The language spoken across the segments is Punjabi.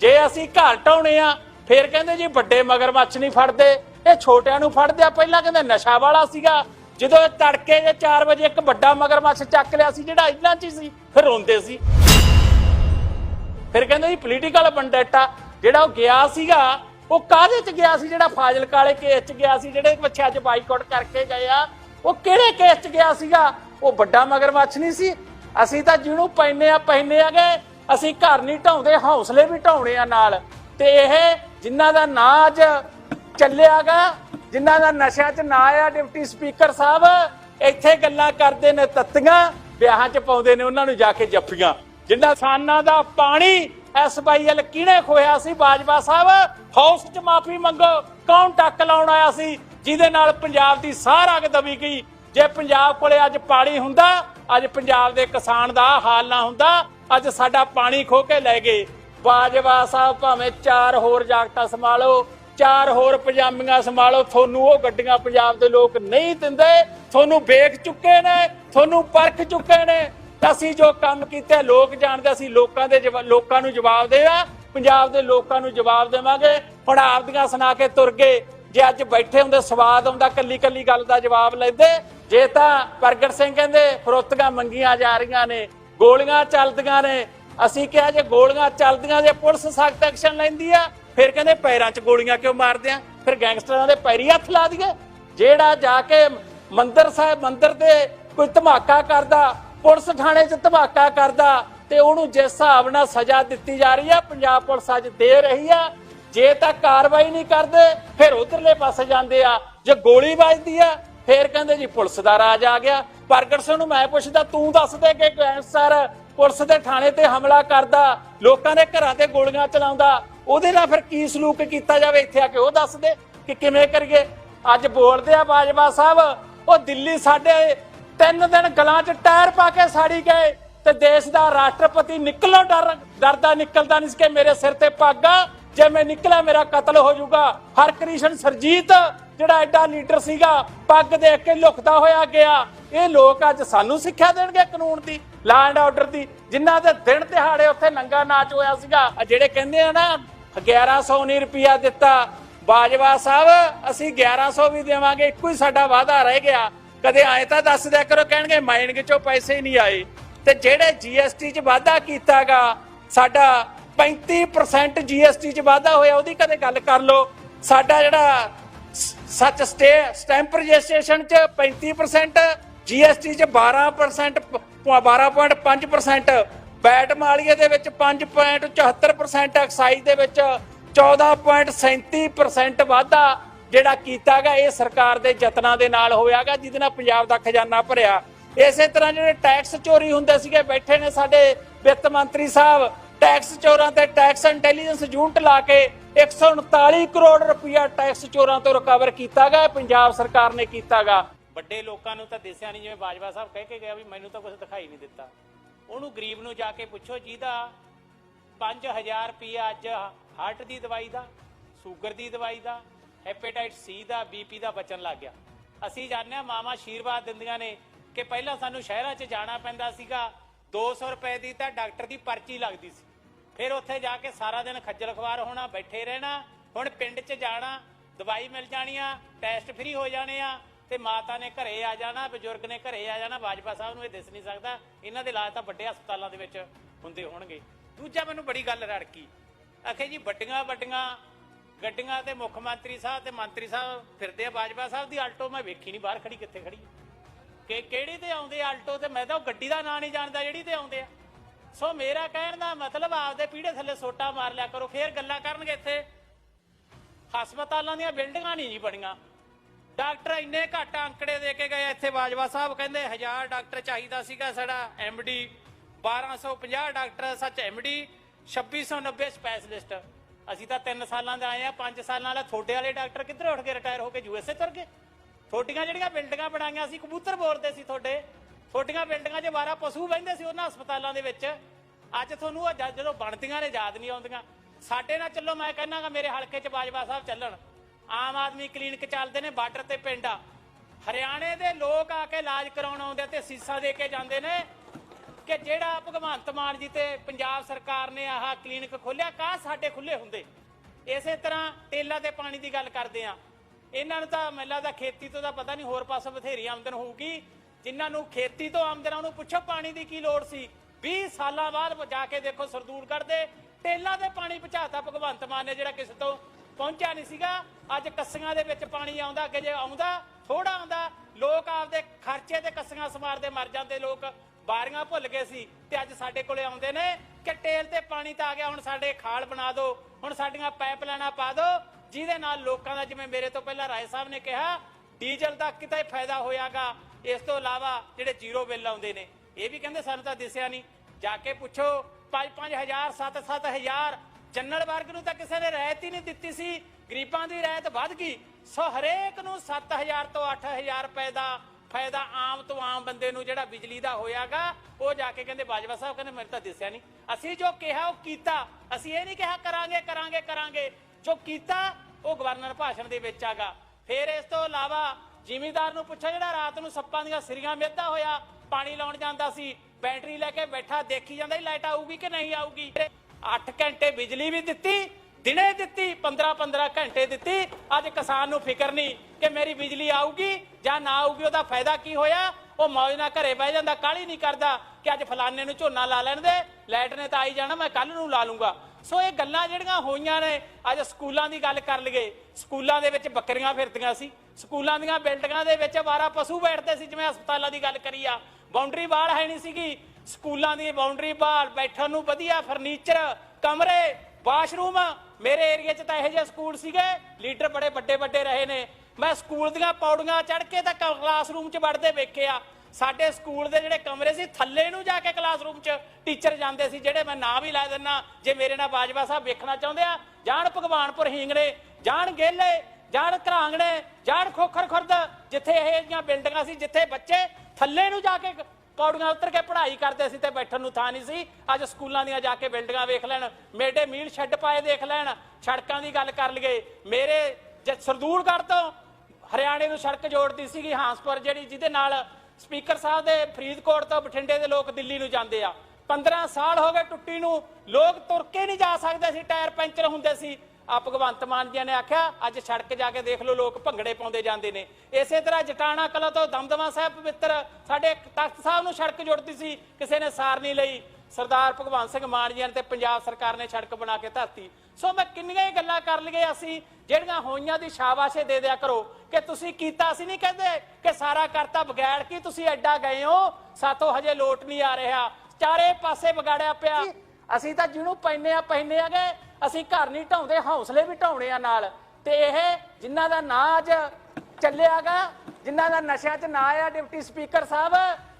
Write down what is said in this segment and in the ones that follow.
ਜੇ ਅਸੀਂ ਘਰ ਢਾਉਣੇ ਆ ਫਿਰ ਕਹਿੰਦੇ ਜੀ ਵੱਡੇ ਮਗਰਮੱਛ ਨਹੀਂ ਫੜਦੇ। ਇਹ ਛੋਟਿਆਂ ਨੂੰ ਫੜਦੇ ਆ ਪਹਿਲਾਂ ਕਹਿੰਦੇ ਨਸ਼ਾ ਵਾਲਾ ਸੀਗਾ। ਜਦੋਂ ਇਹ ਤੜਕੇ ਜੇ 4 ਵਜੇ ਇੱਕ ਵੱਡਾ ਮਗਰਮੱਛ ਚੱਕ ਲਿਆ ਸੀ, ਜਿਹੜਾ ਇਹਨਾਂ 'ਚ ਸੀ, ਫਿਰ ਰੋਂਦੇ ਸੀ। ਫਿਰ ਕਹਿੰਦੇ ਜੀ ਪੋਲੀਟੀਕਲ ਬੰਡੇਟਾ, ਜਿਹੜਾ ਉਹ ਗਿਆ ਸੀਗਾ, ਉਹ ਕਾਹਦੇ ਚ ਗਿਆ ਸੀ, ਜਿਹੜਾ ਫਾਜ਼ਿਲਕਾ ਵਾਲੇ ਕੇਸ ਚ ਗਿਆ ਸੀ, ਜਿਹੜੇ ਬੱਚੇ ਅੱਜ ਬਾਈਕਾਟ ਕਰਕੇ ਗਏ ਆ, ਉਹ ਕਿਹੜੇ ਕੇਸ ਚ ਗਿਆ ਸੀਗਾ? ਉਹ ਵੱਡਾ ਮਗਰਮੱਛ ਨਹੀਂ ਸੀ। ਅਸੀਂ ਤਾਂ ਜਿਹਨੂੰ ਪੈਨੇ ਆ ਪੈਨੇ ਗਏ ਅਸੀਂ ਘਰ ਨਹੀਂ ਢਾਉਂਦੇ, ਹੌਸਲੇ ਵੀ ਢਾਉਣੇ ਆ ਨਾਲ। ਤੇ ਇਹ ਜਿਨ੍ਹਾਂ ਦਾ ਨਾਂ ਅੱਜ ਚੱਲਿਆਗਾ, ਜਿਨ੍ਹਾਂ ਦਾ ਨਸ਼ਿਆਂ 'ਚ ਨਾਂ ਆ, ਡਿਪਟੀ ਸਪੀਕਰ ਸਾਹਿਬ, ਇੱਥੇ ਗੱਲਾਂ ਕਰਦੇ ਨੇ ਤੱਤੀਆਂ, ਵਿਆਹਾਂ 'ਚ ਪਾਉਂਦੇ ਨੇ, ਉਹਨਾਂ ਨੂੰ ਜਾ ਕੇ ਜੱਫੀਆਂ। ਜਿੰਨਾ ਸਾਨਾਂ ਦਾ ਪਾਣੀ ਐਸਵਾਈਐਲ ਕਿਹਨੇ ਖੋਇਆ ਸੀ? ਬਾਜਵਾ ਸਾਹਿਬ ਹਾਊਸ 'ਚ ਮਾਫੀ ਮੰਗੋ। ਕੌਣ ਟੱਕ ਲਾਉਣ ਆਇਆ ਸੀ? ਜਿਹਦੇ ਨਾਲ ਪੰਜਾਬ ਦੀ ਸਾਰ ਅੱਗ ਦਬੀ ਗਈ। ਜੇ ਪੰਜਾਬ ਕੋਲੇ ਅੱਜ ਪਾਣੀ ਹੁੰਦਾ, ਅੱਜ ਪੰਜਾਬ ਦੇ ਕਿਸਾਨ ਦਾ ਹਾਲ ਨਾ ਹੁੰਦਾ ਅੱਜ ਸਾਡਾ ਪਾਣੀ ਖੋ ਕੇ ਲੈ ਗਏ। ਬਾਜਵਾ ਸਾਹਿਬ ਭਾਵੇਂ ਚਾਰ ਹੋਰ ਜਾਕਟਾਂ ਸੰਭਾਲੋ, ਚਾਰ ਹੋਰ ਪਜਾਮੀਆਂ ਸੰਭਾਲੋ, ਤੁਹਾਨੂੰ ਉਹ ਗੱਡੀਆਂ ਪੰਜਾਬ ਦੇ ਲੋਕ ਨਹੀਂ ਦਿੰਦੇ। ਤੁਹਾਨੂੰ ਵੇਖ ਚੁੱਕੇ ਨੇ, ਤੁਹਾਨੂੰ ਪਰਖ ਚੁੱਕੇ ਨੇ। ਅਸੀਂ ਜੋ ਕੰਮ ਕੀਤਾ, ਲੋਕ ਜਾਣਦੇ, ਅਸੀਂ ਲੋਕਾਂ ਦੇ ਜਵਾ- ਲੋਕਾਂ ਨੂੰ ਜਵਾਬ ਦੇਵਾ ਪੰਜਾਬ ਦੇ ਲੋਕਾਂ ਨੂੰ ਜਵਾਬ ਦੇਵਾਂਗੇ। ਹੁਣ ਆਪਦੀਆਂ ਸੁਣਾ ਕੇ ਤੁਰ ਗਏ। ਜੇ ਅੱਜ ਬੈਠੇ ਹੁੰਦੇ, ਸਵਾਦ ਆਉਂਦਾ ਕੱਲੀ ਕੱਲੀ ਗੱਲ ਦਾ ਜਵਾਬ ਲੈਂਦੇ। ਜੇ ਤਾਂ ਪ੍ਰਗਟ ਸਿੰਘ ਕਹਿੰਦੇ, ਫਰੋਤੀਆਂ ਮੰਗੀਆਂ ਜਾ ਰਹੀਆਂ ਨੇ। ਗੋਲੀਆਂ ਚੱਲਦੀਆਂ ਨੇ। ਅਸੀਂ ਕਿਹਾ ਜੇ ਗੋਲੀਆਂ ਚੱਲਦੀਆਂ ਜੇ ਪੁਲਿਸ ਸਖਤ ਐਕਸ਼ਨ ਲੈਂਦੀ ਆ, ਫਿਰ ਕਹਿੰਦੇ ਪੈਰਾਂ 'ਚ ਗੋਲੀਆਂ ਕਿਉਂ ਮਾਰਦੇ ਆ? ਫਿਰ ਗੈਂਗਸਟਰਾਂ ਦੇ ਪੈਰੀ ਹੱਥ ਲਾ ਦਈਏ। ਜਿਹੜਾ ਜਾ ਕੇ ਮੰਦਰ ਸਾਹਿਬ, ਮੰਦਰ ਤੇ ਕੋਈ ਧਮਾਕਾ ਕਰਦਾ, ਪੁਲਿਸ ਥਾਣੇ 'ਚ ਧਮਾਕਾ ਕਰਦਾ, ਤੇ ਉਹਨੂੰ ਜਿਸ ਹਿਸਾਬ ਨਾਲ ਸਜ਼ਾ ਦਿੱਤੀ ਜਾ ਰਹੀ ਆ, ਪੰਜਾਬ ਪੁਲਿਸ ਅੱਜ ਦੇ ਰਹੀ ਆ। ਜੇ ਤਾਂ ਕਾਰਵਾਈ ਨਹੀਂ ਕਰਦੇ, ਫਿਰ ਉਧਰਲੇ ਪਾਸੇ ਜਾਂਦੇ ਆ। ਜੇ ਗੋਲੀ ਵੱਜਦੀ ਆ ਫਿਰ ਕਹਿੰਦੇ ਜੀ ਪੁਲਿਸ ਦਾ ਰਾਜ ਆ ਗਿਆ। ਪ੍ਰਗਟ ਸਿੰਘ ਨੂੰ ਮੈਂ ਪੁੱਛਦਾ, ਤੂੰ ਦੱਸ ਦੇ ਕਿ ਗੈਂਗਸਟਰ ਪੁਲਿਸ ਦੇ ਥਾਣੇ ਤੇ ਹਮਲਾ ਕਰਦਾ, ਲੋਕਾਂ ਦੇ ਘਰਾਂ ਤੇ ਗੋਲੀਆਂ ਚਲਾਉਂਦਾ, ਉਹਦੇ ਨਾਲ ਫਿਰ ਕੀ ਸਲੂਕ ਕੀਤਾ ਜਾਵੇ ਇੱਥੇ ਆ ਕੇ? ਉਹ ਦੱਸ ਦੇ ਕਿ ਕਿਵੇਂ ਕਰੀਏ? ਅੱਜ ਬੋਲਦੇ ਆ ਬਾਜਵਾ ਸਾਹਿਬ, ਉਹ ਦਿੱਲੀ ਸਾਡੇ ਤਿੰਨ ਦਿਨ ਗਲਾਂ 'ਚ ਟਾਇਰ ਪਾ ਕੇ ਸਾੜੀ ਗਏ। ਤੇ ਦੇਸ਼ ਦਾ ਰਾਸ਼ਟਰਪਤੀ ਨਿਕਲੋ ਡਰ ਡਰਦਾ ਨਿਕਲਦਾ ਨਹੀਂ ਕਿ ਮੇਰੇ ਸਿਰ ਤੇ ਪੱਗ ਆ। ਜੇ ਮੈਂ ਨਿਕਲਿਆ, ਮੇਰਾ ਕਤਲ ਹੋ ਜਾਊਗਾ। ਹਰਕ੍ਰਿਸ਼ਨ ਸਰਜੀਤ, ਜਿਹੜਾ ਐਡਾ ਲੀਡਰ ਸੀਗਾ, ਪੱਗ ਦੇਖ ਕੇ ਲੁਕਦਾ ਹੋਇਆ ਗਿਆ। ਇਹ ਲੋਕ ਅੱਜ ਸਾਨੂੰ ਸਿੱਖਿਆ ਦੇਣਗੇ ਕਾਨੂੰਨ ਦੀ ਲਾ ਆਰਡਰ ਦੀ। ਜਿਨ੍ਹਾਂ ਦੇ ਦਿਨ ਦਿਹਾੜੇ ਉੱਥੇ ਨੰਗਾ ਨਾਚ ਹੋਇਆ ਸੀਗਾ। ਜਿਹੜੇ ਕਹਿੰਦੇ ਆ ਨਾ 1100 ਨਹੀਂ ਰੁਪਿਆ ਦਿੱਤਾ। ਬਾਜਵਾ ਸਾਹਿਬ, ਅਸੀਂ 1100 ਵੀ ਦੇਵਾਂਗੇ। ਇੱਕੋ ਹੀ ਸਾਡਾ ਵਾਅਦਾ ਰਹਿ ਗਿਆ। ਕਦੇ ਆਏ ਤਾਂ ਦੱਸ ਦਿਆ ਕਰੋ, ਕਹਿਣਗੇ ਮਾਈਨਿੰਗ ਚੋਂ ਪੈਸੇ ਹੀ ਨਹੀਂ ਆਏ। ਤੇ ਜਿਹੜੇ ਜੀਐਸਟੀ 'ਚ ਵਾਧਾ ਕੀਤਾਗਾ, ਸਾਡਾ 35% ਜੀਐਸਟੀ 'ਚ ਵਾਧਾ ਹੋਇਆ, ਉਹਦੀ ਕਦੇ ਗੱਲ ਕਰ ਲਓ। ਸਾਡਾ ਜਿਹੜਾ ਸੱਚ ਸਟੇ ਸਟੈਂਪ ਰਜਿਸਟ੍ਰੇਸ਼ਨ 'ਚ 35% ਜੀਐਸਟੀ 'ਚ 12% ਪ- 12.5% ਬੈਟ ਮਾਲੀਏ ਦੇ ਵਿੱਚ 5.74% ਐਕਸਾਈਜ਼ ਦੇ ਵਿੱਚ 14.37% ਵਾਧਾ ਜਿਹੜਾ ਕੀਤਾਗਾ, ਇਹ ਸਰਕਾਰ ਦੇ ਯਤਨਾਂ ਦੇ ਨਾਲ ਹੋਇਆਗਾ, ਜਿਹਦੇ ਨਾਲ ਪੰਜਾਬ ਦਾ ਖਜ਼ਾਨਾ ਭਰਿਆ। ਇਸੇ ਤਰ੍ਹਾਂ ਜਿਹੜੇ ਟੈਕਸ ਚੋਰੀ ਹੁੰਦੇ ਸੀਗੇ, ਬੈਠੇ ਨੇ ਸਾਡੇ ਵਿੱਤ ਮੰਤਰੀ ਸਾਹਿਬ, ਟੈਕਸ ਚੋਰਾਂ ਤੇ ਟੈਕਸ ਇੰਟੈਲੀਜੈਂਸ ਯੂਨਿਟ ਲਾ ਕੇ 139 ਕਰੋੜ ਰੁਪਇਆ ਟੈਕਸ ਚੋਰਾਂ ਤੋਂ ਰਿਕਵਰ ਕੀਤਾਗਾ, ਇਹ ਪੰਜਾਬ ਸਰਕਾਰ ਨੇ ਕੀਤਾਗਾ। ਵੱਡੇ ਲੋਕਾਂ ਨੂੰ ਤਾਂ ਦਿਸਿਆ ਨਹੀਂ ਜਿਵੇਂ ਬਾਜਵਾ ਸਾਹਿਬ ਕਹਿ ਕੇ ਗਿਆ ਵੀ ਮੈਨੂੰ ਤਾਂ ਕੁਝ ਦਿਖਾਈ ਨਹੀਂ ਦਿੱਤਾ। ਉਹਨੂੰ ਗਰੀਬ ਨੂੰ ਜਾ ਕੇ ਪੁੱਛੋ ਜਿਹਦਾ 5000 ਰੁਪਇਆ ਅੱਜ ਹਾਰਟ ਦੀ ਦਵਾਈ ਦਾ, ਸ਼ੂਗਰ ਦੀ ਦਵਾਈ ਦਾ ਹੈਪੇਟਾਈਟ ਸੀ ਦਾ ਬੀਪੀ ਦਾ ਬਚਣ ਲੱਗ ਗਿਆ। ਅਸੀਂ ਜਾਣਦੇ ਹਾਂ ਮਾਮਾ ਆਸ਼ੀਰਵਾਦ ਦਿੰਦੀਆਂ ਨੇ ਕਿ ਪਹਿਲਾਂ ਸਾਨੂੰ ਸ਼ਹਿਰਾਂ 'ਚ ਜਾਣਾ ਪੈਂਦਾ ਸੀਗਾ 200 ਰੁਪਏ ਦੀ ਤਾਂ ਡਾਕਟਰ ਦੀ ਪਰਚੀ ਲੱਗਦੀ ਸੀ। ਫਿਰ ਉੱਥੇ ਜਾ ਕੇ ਸਾਰਾ ਦਿਨ ਖੱਜਲ ਖਵਾਰ ਹੋਣਾ, ਬੈਠੇ ਰਹਿਣਾ, ਹੁਣ ਪਿੰਡ 'ਚ ਜਾਣਾ, ਦਵਾਈ ਮਿਲ ਜਾਣੀ ਆ, ਟੈਸਟ ਫ੍ਰੀ ਹੋ ਜਾਣੇ ਆ, ਤੇ ਮਾਤਾ ਨੇ ਘਰੇ ਆ ਜਾਣਾ, ਬਜ਼ੁਰਗ ਨੇ ਘਰੇ ਆ ਜਾਣਾ ਬਾਜਪਾ ਸਾਹਿਬ ਨੂੰ ਇਹ ਦਿਸ ਨਹੀਂ ਸਕਦਾ, ਇਹਨਾਂ ਦੇ ਇਲਾਜ ਤਾਂ ਵੱਡੇ ਹਸਪਤਾਲਾਂ ਦੇ ਵਿੱਚ ਹੁੰਦੇ ਹੋਣਗੇ। ਦੂਜਾ ਮੈਨੂੰ ਬੜੀ ਗੱਲ ਰੜਕੀ। ਆਖੇ ਜੀ, ਵੱਡੀਆਂ ਵੱਡੀਆਂ ਗੱਡੀਆਂ ਤੇ ਮੁੱਖ ਮੰਤਰੀ ਸਾਹਿਬ ਤੇ ਮੰਤਰੀ ਸਾਹਿਬ ਫਿਰਦੇ ਆ ਬਾਜਪਾ ਸਾਹਿਬ ਦੀ ਆਲਟੋ ਮੈਂ ਵੇਖੀ ਨਹੀਂ, ਬਾਹਰ ਖੜੀ ਕਿੱਥੇ ਖੜੀ ਹੈ ਕਿ ਕਿਹੜੀ ਤੇ ਆਉਂਦੇ ਆਲਟੋ ਤੇ ਮੈਂ ਤਾਂ ਉਹ ਗੱਡੀ ਦਾ ਨਾਂ ਨਹੀਂ ਜਾਣਦਾ ਜਿਹੜੀ ਤੇ ਆਉਂਦੇ ਆ। ਸੋ ਮੇਰਾ ਕਹਿਣ ਦਾ ਮਤਲਬ ਆਪਦੇ ਪੀੜੇ ਥੱਲੇ ਸੋਟਾ ਮਾਰ ਲਿਆ ਕਰੋ, ਫੇਰ ਗੱਲਾਂ ਕਰਨਗੇ ਇੱਥੇ। ਹਸਪਤਾਲਾਂ ਦੀਆਂ ਬਿਲਡਿੰਗਾਂ ਨਹੀਂ ਜੀ ਬਣੀਆਂ। ਡਾਕਟਰ ਇੰਨੇ ਘੱਟ ਅੰਕੜੇ ਦੇ ਕੇ ਗਏ ਇੱਥੇ, ਬਾਜਵਾ ਸਾਹਿਬ ਕਹਿੰਦੇ 1000 ਡਾਕਟਰ ਚਾਹੀਦਾ ਸੀਗਾ ਸਾਡਾ ਐਮਡੀ 1250 ਡਾਕਟਰ, ਸੱਚ ਐਮਡੀ 2690 ਸਪੈਸ਼ਲਿਸਟ ਅਸੀਂ ਤਾਂ 3 ਸਾਲਾਂ ਦੇ ਆਏ ਆ 5 ਸਾਲਾਂ ਵਾਲਾ ਥੋੜੇ ਵਾਲੇ ਡਾਕਟਰ ਕਿੱਧਰ ਉੱਠ ਕੇ ਰਿਟਾਇਰ ਹੋ ਕੇ ਯੂਐਸਏ ਤੁਰ ਗਏ? ਤੁਹਾਡੀਆਂ ਜਿਹੜੀਆਂ ਬਿਲਡਿੰਗਾਂ ਬਣਾਈਆਂ ਸੀ, ਕਬੂਤਰ ਬੋਲਦੇ ਸੀ ਤੁਹਾਡੇ। ਤੁਹਾਡੀਆਂ ਬਿਲਡਿੰਗਾਂ 'ਚ 12 ਪਸ਼ੂ ਬਹਿੰਦੇ ਸੀ ਉਹਨਾਂ ਹਸਪਤਾਲਾਂ ਦੇ ਵਿੱਚ। ਅੱਜ ਤੁਹਾਨੂੰ ਉਹ ਜਦ- ਜਦੋਂ ਬਣਦੀਆਂ ਨੇ, ਯਾਦ ਨਹੀਂ ਆਉਂਦੀਆਂ। ਸਾਡੇ ਨਾਲ ਚੱਲੋ, ਮੈਂ ਕਹਿੰਨਾਗਾ ਮੇਰੇ ਹਲਕੇ 'ਚ ਬਾਜਵਾ ਸਾਹਿਬ ਚੱਲਣ। ਆਮ ਆਦਮੀ ਕਲੀਨਿਕ ਚੱਲਦੇ ਨੇ, ਬਾਰਡਰ ਤੇ ਪਿੰਡ ਆ। ਹਰਿਆਣੇ ਦੇ ਲੋਕ ਆ ਕੇ ਇਲਾਜ ਕਰਾਉਣ ਆਉਂਦੇ ਤੇ ਸੀਸਾ ਦੇ ਕੇ ਜਾਂਦੇ ਨੇ ਕਿ ਜਿਹੜਾ ਭਗਵੰਤ ਮਾਨ ਜੀ ਤੇ ਪੰਜਾਬ ਸਰਕਾਰ ਨੇ ਆਹ ਕਲੀਨਿਕ ਖੋਲਿਆ ਕਾ ਸਾਡੇ ਖੁੱਲੇ ਹੁੰਦੇ। ਇਸੇ ਤਰ੍ਹਾਂ ਤੇਲਾਂ ਤੇ ਪਾਣੀ ਦੀ ਗੱਲ ਕਰਦੇ ਆ। ਇਹਨਾਂ ਨੂੰ ਤਾਂ ਮੈਨੂੰ ਲੱਗਦਾ ਖੇਤੀ ਤੋਂ ਤਾਂ ਪਤਾ ਨਹੀਂ ਹੋਰ ਪਾਸੇ ਬਥੇਰੀ ਆਮਦਨ ਹੋਊਗੀ। ਜਿਨ੍ਹਾਂ ਨੂੰ ਖੇਤੀ ਤੋਂ ਆਮਦਨ ਉਹਨੂੰ ਪੁੱਛੋ ਪਾਣੀ ਦੀ ਕੀ ਲੋੜ ਸੀ। 20 ਸਾਲਾਂ ਬਾਅਦ ਜਾ ਕੇ ਦੇਖੋ ਸਰਦੂਲਗੜ੍ਹ ਦੇ ਤੇਲਾਂ ਦੇ ਪਾਣੀ ਪਹੁੰਚਾਤਾ ਭਗਵੰਤ ਮਾਨ ਨੇ, ਜਿਹੜਾ ਕਿਸੇ ਤੋਂ ਪਹੁੰਚਿਆ ਨਹੀਂ ਸੀਗਾ। ਅੱਜ ਕੱਸੀਆਂ ਦੇ ਵਿੱਚ ਪਾਣੀ ਆਉਂਦਾ, ਅੱਗੇ ਜੇ ਆਉਂਦਾ ਥੋੜਾ ਆਉਂਦਾ, ਲੋਕ ਆਪਦੇ ਖਰਚੇ ਤੇ ਕੱਸੀਆਂ ਸਮਾਰਦੇ ਮਰ ਜਾਂਦੇ ਲੋਕ। ਬਾਰੀਆਂ ਭੁੱਲ ਗਏ ਸੀ ਤੇ ਅੱਜ ਸਾਡੇ ਕੋਲੇ ਆਉਂਦੇ ਨੇ ਕਿ ਟੇਲ ਤੇ ਪਾਣੀ ਤਾਂ ਆ ਗਿਆ, ਹੁਣ ਸਾਡੇ ਖਾਲ ਬਣਾ ਦਿਓ, ਹੁਣ ਸਾਡੀਆਂ ਪਾਈਪਲਾਈਨਾਂ ਪਾ ਦਿਓ। ਜਿਹਦੇ ਨਾਲ ਲੋਕਾਂ ਦਾ, ਜਿਵੇਂ ਮੇਰੇ ਤੋਂ ਪਹਿਲਾਂ ਰਾਏ ਸਾਹਿਬ ਨੇ ਕਿਹਾ, ਡੀਜ਼ਲ ਦਾ ਕਿਤੇ ਫਾਇਦਾ ਹੋਇਆਗਾ। ਇਸ ਤੋਂ ਇਲਾਵਾ ਜਿਹੜੇ ਜ਼ੀਰੋ ਬਿੱਲ ਆਉਂਦੇ ਨੇ, ਇਹ ਵੀ ਕਹਿੰਦੇ ਸਾਨੂੰ ਤਾਂ ਦਿਸਿਆ ਨਹੀਂ। ਜਾ ਕੇ ਪੁੱਛੋ 5-5000 7-7000 ਜਨਰਲ ਵਰਗ ਨੂੰ ਤਾਂ ਕਿਸੇ ਨੇ ਰਹਿਤ ਹੀ ਨਹੀਂ ਦਿੱਤੀ ਸੀ। ਗਰੀਬਾਂ ਦੀ ਰਹਿਤ ਵੱਧ ਗਈ। ਸੋ ਹਰੇਕ ਨੂੰ 7000 ਤੋਂ 8000 ਰੁਪਏ ਦਾ ਫਾਇਦਾ ਆਮ ਤੋਂ ਆਮ ਬੰਦੇ ਨੂੰ ਜਿਹੜਾ ਬਿਜਲੀ ਦਾ ਹੋਇਆਗਾ, ਉਹ ਜਾ ਕੇ ਕਹਿੰਦੇ ਬਾਜਵਾ ਸਾਹਿਬ ਕਹਿੰਦੇ ਮੈਨੂੰ ਤਾਂ ਦਿਸਿਆ ਨਹੀਂ। ਅਸੀਂ ਜੋ ਕਿਹਾ, ਉਹ ਕੀਤਾ। ਅਸੀਂ ਇਹ ਨਹੀਂ ਕਿਹਾ, ਕਰਾਂਗੇ ਕਰਾਂਗੇ ਕਰਾਂਗੇ। ਜੋ ਕੀਤਾ, ਉਹ ਗਵਰਨਰ ਭਾਸ਼ਣ ਦੇ ਵਿੱਚ ਆਗਾ। ਫਿਰ ਇਸ ਤੋਂ ਇਲਾਵਾ ਜ਼ਿਮੀਦਾਰ ਨੂੰ ਪੁੱਛਿਆ, ਜਿਹੜਾ ਰਾਤ ਨੂੰ ਸੱਪਾਂ ਦੀਆਂ ਸਿਰੀਆਂ ਮਿੱਧਾ ਹੋਇਆ, ਪਾਣੀ ਲਾਉਣ ਜਾਂਦਾ ਸੀ, ਬੈਟਰੀ ਲੈ ਕੇ ਬੈਠਾ, ਦੇਖੀ ਜਾਂਦਾ ਲਾਈਟ ਆਊਗੀ ਕਿ ਨਹੀਂ ਆਊਗੀ। 8 ਘੰਟੇ ਬਿਜਲੀ ਵੀ ਦਿੱਤੀ, ਦਿਨੇ ਦਿੱਤੀ 15 15 ਘੰਟੇ ਦਿੱਤੀ। ਅੱਜ ਕਿਸਾਨ ਨੂੰ ਫਿਕਰ ਨਹੀਂ ਕਿ ਮੇਰੀ ਬਿਜਲੀ ਆਊਗੀ ਜਾਂ ਨਾ ਆਊਗੀ, ਉਹਦਾ ਫਾਇਦਾ ਕੀ ਹੋਇਆ? ਉਹ ਮੌਜ ਨਾਲ ਘਰੇ ਬਹਿ ਜਾਂਦਾ ਕਾਲੀ ਨਹੀਂ ਕਰਦਾ ਕਿ ਅੱਜ ਫਲਾਣੇ ਨੂੰ ਝੋਨਾ ਲਾ ਲੈਣ ਦੇ, ਲਾਈਟ ਨੇ ਤਾਂ ਆਈ ਜਾਣਾ, ਮੈਂ ਕੱਲ ਨੂੰ ਲਾ ਲੂੰਗਾ। ਸੋ ਇਹ ਗੱਲਾਂ ਜਿਹੜੀਆਂ ਹੋਈਆਂ ਨੇ, ਅੱਜ ਸਕੂਲਾਂ ਦੀ ਗੱਲ ਕਰ ਲਈਏ। ਸਕੂਲਾਂ ਦੇ ਵਿੱਚ ਬੱਕਰੀਆਂ ਫਿਰਦੀਆਂ ਸੀ। ਸਕੂਲਾਂ ਦੀਆਂ ਬਿਲਡਿੰਗਾਂ ਦੇ ਵਿੱਚ ਬਾਰਾ ਪਸ਼ੂ ਬੈਠਦੇ ਸੀ, ਜਿਵੇਂ ਹਸਪਤਾਲਾਂ ਦੀ ਗੱਲ ਕਰੀ ਆ ਬਾਉਂਡਰੀ ਵਾਲ ਹੈ ਨਹੀਂ ਸੀਗੀ। ਸਕੂਲਾਂ ਦੀ ਬਾਉਂਡਰੀ ਵਾਲ, ਬੈਠਣ ਨੂੰ ਵਧੀਆ ਫਰਨੀਚਰ, ਕਮਰੇ, ਵਾਸ਼ਰੂਮ, ਮੇਰੇ ਏਰੀਆ 'ਚ ਤਾਂ ਇਹੋ ਜਿਹੇ ਸਕੂਲ ਸੀਗੇ। ਲੀਡਰ ਬੜੇ ਵੱਡੇ ਵੱਡੇ ਰਹੇ ਨੇ। ਮੈਂ ਸਕੂਲ ਦੀਆਂ ਪੌੜੀਆਂ ਚੜ੍ਹ ਕੇ ਤਾਂ ਕ- ਕਲਾਸਰੂਮ 'ਚ ਵੜਦੇ ਵੇਖਿਆ। ਸਾਡੇ ਸਕੂਲ ਦੇ ਜਿਹੜੇ ਕਮਰੇ ਸੀ, ਥੱਲੇ ਨੂੰ ਜਾ ਕੇ ਕਲਾਸਰੂਮ 'ਚ ਟੀਚਰ ਜਾਂਦੇ ਸੀ, ਜਿਹੜੇ ਮੈਂ ਨਾਂ ਵੀ ਲਾ ਦਿੰਨਾ, ਜੇ ਮੇਰੇ ਨਾਲ ਬਾਜਵਾ ਸਾਹਿਬ ਵੇਖਣਾ ਚਾਹੁੰਦੇ ਆ, ਜਾਣ ਭਗਵਾਨਪੁਰ ਹੀਂਗਣੇ ਜਾਣ ਗੇਲੇ, ਜਾਣ ਘਰਾਂਗਣੇ, ਜਾਣ ਖੋਖਰ ਖੁਰਦ, ਜਿੱਥੇ ਇਹ ਜੀਆਂ ਬਿਲਡਿੰਗਾਂ ਸੀ, ਜਿੱਥੇ ਬੱਚੇ ਥੱਲੇ ਨੂੰ ਜਾ ਕੇ ਪੌੜੀਆਂ ਉਤਰ ਕੇ ਪੜ੍ਹਾਈ ਕਰਦੇ ਸੀ ਤੇ ਬੈਠਣ ਨੂੰ ਥਾਂ ਨਹੀਂ ਸੀ। ਅੱਜ ਸਕੂਲਾਂ ਦੀਆਂ ਜਾ ਕੇ ਬਿਲਡਿੰਗਾਂ ਵੇਖ ਲੈਣ, ਮੇਡੇ ਮੀਲ ਛੱਡ ਪਾਏ ਦੇਖ ਲੈਣ, ਸੜਕਾਂ ਦੀ ਗੱਲ ਕਰ ਲਈਏ। ਮੇਰੇ ਜੇ ਸਰਦੂਲਗੜ੍ਹ ਤੋਂ ਹਰਿਆਣੇ ਨੂੰ ਸੜਕ ਜੋੜਦੀ ਸੀਗੀ, ਹਾਂਸਪੁਰ ਜਿਹੜੀ, ਜਿਹਦੇ ਨਾਲ ਸਪੀਕਰ ਸਾਹਿਬ ਦੇ ਫਰੀਦਕੋਟ ਤੋਂ ਬਠਿੰਡੇ ਦੇ ਲੋਕ ਦਿੱਲੀ ਨੂੰ ਜਾਂਦੇ ਆ। 15 ਸਾਲ ਹੋ ਗਏ ਟੁੱਟੀ ਨੂੰ। ਲੋਕ ਤੁਰ ਕੇ ਨਹੀਂ ਜਾ ਸਕਦੇ ਸੀ, ਟਾਇਰ ਪੈਂਚਰ ਹੁੰਦੇ ਸੀ। ਆ ਭਗਵੰਤ ਮਾਨ ਜੀ ਨੇ ਆਖਿਆ, ਅੱਜ ਸੜਕ ਜਾ ਕੇ ਦੇਖ ਲਓ, ਲੋਕ ਭੰਗੜੇ ਪਾਉਂਦੇ ਜਾਂਦੇ ਨੇ। ਇਸੇ ਤਰ੍ਹਾਂ ਜਟਾਣਾ ਕਲਾ ਤੋਂ ਦਮਦਮਾ ਸਾਹਿਬ ਪਵਿੱਤਰ ਸਾਡੇ ਤਖਤ ਸਾਹਿਬ ਨੂੰ ਸੜਕ ਜੁੜਦੀ ਸੀ, ਕਿਸੇ ਨੇ ਸਾਰ ਨਹੀਂ ਲਈ। ਸਰਦਾਰ ਭਗਵੰਤ ਸਿੰਘ ਮਾਨ ਜੀ ਤੇ ਪੰਜਾਬ ਸਰਕਾਰ ਨੇ ਸੜਕ ਬਣਾ ਕੇ ਧਰਤੀ। ਸੋ ਮੈਂ ਕਿੰਨੀਆਂ ਹੀ ਗੱਲਾਂ ਕਰ ਲਈਏ ਅਸੀਂ ਜਿਹੜੀਆਂ ਹੋਈਆਂ ਦੀ ਸ਼ਾਬਾਸ਼ੇ ਦੇ ਦਿਆ ਕਰੋ। ਕਿ ਤੁਸੀਂ ਕੀਤਾ ਅਸੀਂ ਨਹੀਂ ਕਹਿੰਦੇ? ਕਿ ਸਾਰਾ ਕਰਤਾ ਬਗੈਰ ਕੀ ਤੁਸੀਂ ਐਡਾ ਗਏ ਹੋ? ਸਾਤੋਂ ਹਜੇ ਲੋਟ ਨਹੀਂ ਆ ਰਿਹਾ। ਚਾਰੇ ਪਾਸੇ ਵਿਗਾੜਿਆ ਪਿਆ। ਅਸੀਂ ਤਾਂ ਜਿਹਨੂੰ ਪੈਨੇ ਆ ਪੈਨੇ ਆਗੇ। ਅਸੀਂ ਘਰ ਨਹੀਂ ਢਾਉਂਦੇ, ਹੌਸਲੇ ਵੀ ਢਾਉਣੇ ਆ ਨਾਲ। ਤੇ ਇਹ ਜਿਨ੍ਹਾਂ ਦਾ ਨਾਂ ਅੱਜ ਚੱਲਿਆਗਾ, ਜਿਨ੍ਹਾਂ ਦਾ ਨਸ਼ਿਆਂ 'ਚ ਨਾਂ ਆ ਡਿਪਟੀ ਸਪੀਕਰ ਸਾਹਿਬ,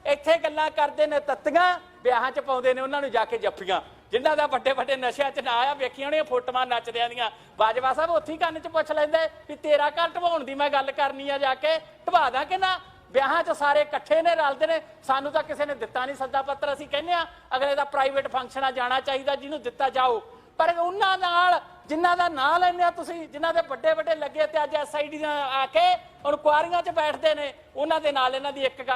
ਇੱਥੇ ਗੱਲਾਂ ਕਰਦੇ ਨੇ ਤੱਤੀਆਂ। ਵਿਆਹਾਂ 'ਚ ਪਾਉਂਦੇ ਨੇ, ਉਹਨਾਂ ਨੂੰ ਜਾ ਕੇ ਜੱਫੀਆਂ। ਜਿਨ੍ਹਾਂ ਦਾ ਵੱਡੇ ਵੱਡੇ ਨਸ਼ਿਆਂ 'ਚ ਨਾਂ ਆ ਵੇਖੀਆਂ ਹੋਣੀਆਂ ਫੋਟੋਆਂ ਨੱਚਦਿਆਂ ਦੀਆਂ ਬਾਜਵਾ ਸਾਹਿਬ ਉੱਥੇ ਕੰਨ 'ਚ ਪੁੱਛ ਲੈਂਦੇ ਵੀ ਤੇਰਾ ਘਰ ਢਵਾਉਣ ਦੀ ਮੈਂ ਗੱਲ ਕਰਨੀ ਆ ਜਾ ਕੇ। ਢਵਾ ਦਾਂ ਕਿ ਨਾ? ਵਿਆਹਾਂ 'ਚ ਸਾਰੇ ਇਕੱਠੇ ਨੇ, ਰਲਦੇ ਨੇ। ਸਾਨੂੰ ਤਾਂ ਕਿਸੇ ਨੇ ਦਿੱਤਾ ਨਹੀਂ ਸੱਦਾ ਪੱਤਰ, ਅਸੀਂ ਕਹਿੰਦੇ ਆ ਅਗਲੇ ਦਾ ਪ੍ਰਾਈਵੇਟ ਫੰਕਸ਼ਨਾਂ ਜਾਣਾ ਚਾਹੀਦਾ, ਜਿਹਨੂੰ ਦਿੱਤਾ ਜਾਓ। ਪਰ ਉਹਨਾਂ ਨਾਲ, ਜਿਨ੍ਹਾਂ ਦਾ ਨਾਂ ਲੈਂਦੇ ਆ ਤੁਸੀਂ, ਜਿਨ੍ਹਾਂ ਦੇ ਵੱਡੇ ਵੱਡੇ ਲੱਗੇ ਤੇ ਅੱਜ ਐਸਆਈਡੀ ਆ ਕੇ ਹੁਣ ਕੁਆਰੀਆਂ 'ਚ ਬੈਠਦੇ ਨੇ, ਉਹਨਾਂ ਦੇ ਨਾਲ ਇਹਨਾਂ ਦੀ ਇੱਕ ਗੱਲ